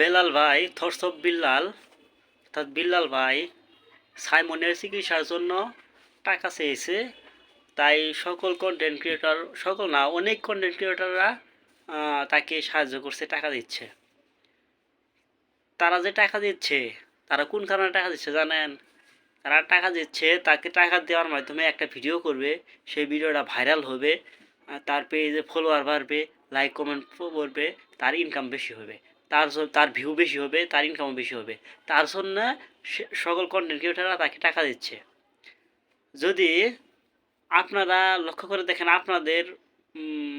বেলাল ভাই, থরসব বিল্লাল, অর্থাৎ বিল্লাল ভাই, সাইমনের চিকিৎসার জন্য টাকা চেয়েছে। তাই সকল কন্টেন্ট ক্রিয়েটর সকল না, অনেক কন্টেন্ট ক্রিয়েটররা তাকে সাহায্য করছে, টাকা দিচ্ছে। তারা যে টাকা দিচ্ছে, তারা কোন কারণে টাকা দিচ্ছে জানেন? তারা টাকা দিচ্ছে, তাকে টাকা দেওয়ার মাধ্যমে একটা ভিডিও করবে, সেই ভিডিওটা ভাইরাল হবে তার পেজে ফলোয়ার বাড়বে লাইক কমেন্ট করবে তার ইনকাম বেশি হবে। তার তার ভিউ বেশি হবে, তার ইনকামও বেশি হবে। তার জন্য সকল কন্টেন্ট ক্রিয়েটাররা তাকে টাকা দিচ্ছে। যদি আপনারা লক্ষ্য করে দেখেন, আপনাদের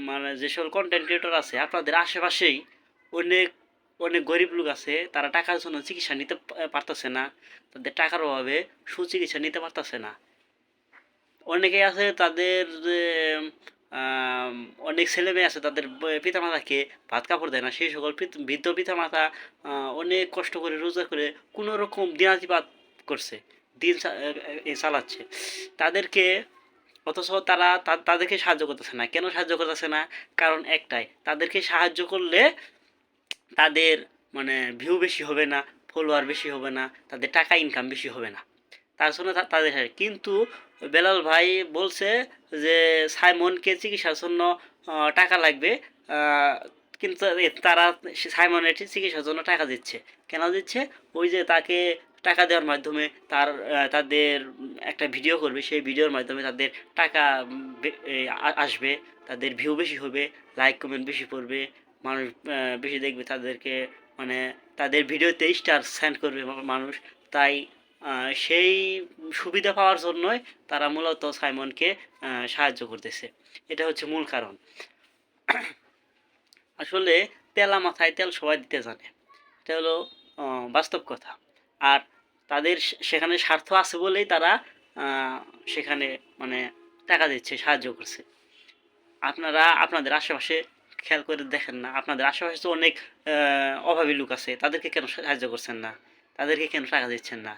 মানে যে সকল কন্টেন্ট ক্রিয়েটর আছে, আপনাদের আশেপাশেই অনেক অনেক গরিব লোক আছে, তারা টাকার জন্য চিকিৎসা নিতে পারতেছে না। তাদের টাকার অভাবে সুচিকিৎসা নিতে পারতেছে না। অনেকেই আছে তাদের অনেক ছেলে মেয়ে আছে, তাদের পিতামাতাকে ভাত কাপড় দেয় না। সেই সকল বৃদ্ধ পিতামাতা অনেক কষ্ট করে, রোজগার করে কোনো রকম দিনাতিপাত করছে দিন চালাচ্ছে। তাদেরকে অথচ তারা তাদেরকে সাহায্য করতেছে না। কেন সাহায্য করতেছে না? কারণ একটাই, তাদেরকে সাহায্য করলে তাদের মানে ভিউ বেশি হবে না ফলোয়ার বেশি হবে না, তাদের টাকা ইনকাম বেশি হবে না। তার জন্য তাদের কিন্তু বেলাল ভাই বলছে যে, সাইমনকে চিকিৎসার জন্য টাকা লাগবে। কিন্তু তারা সাইমনের চিকিৎসার জন্য টাকা দিচ্ছে। কেন দিচ্ছে? ওই যে তাকে টাকা দেওয়ার মাধ্যমে তার তাদের একটা ভিডিও করবে। সেই ভিডিওর মাধ্যমে তাদের টাকা আসবে। তাদের ভিউ বেশি হবে লাইক কমেন্ট বেশি পড়বে। মানুষ বেশি দেখবে তাদেরকে। মানে তাদের ভিডিওতে স্টার সেন্ড করবে মানুষ। তাই সেই সুবিধা পাওয়ার জন্যই তারা মূলত সাইমনকে সাহায্য করতেছে। এটা হচ্ছে মূল কারণ। আসলে তেলা মাথায় তেল সবাই দিতে জানে। এটা হলো বাস্তব কথা। আর তাদের সেখানে স্বার্থ আছে বলেই তারা সেখানে মানে টাকা দিচ্ছে, সাহায্য করছে। আপনারা, আপনাদের আশেপাশে খেয়াল করে দেখেন না। আপনাদের আশেপাশে তো অনেক অভাবী লোক আছে। তাদেরকে কেন সাহায্য করছেন না? তাদেরকে কেন টাকা দিচ্ছেন না?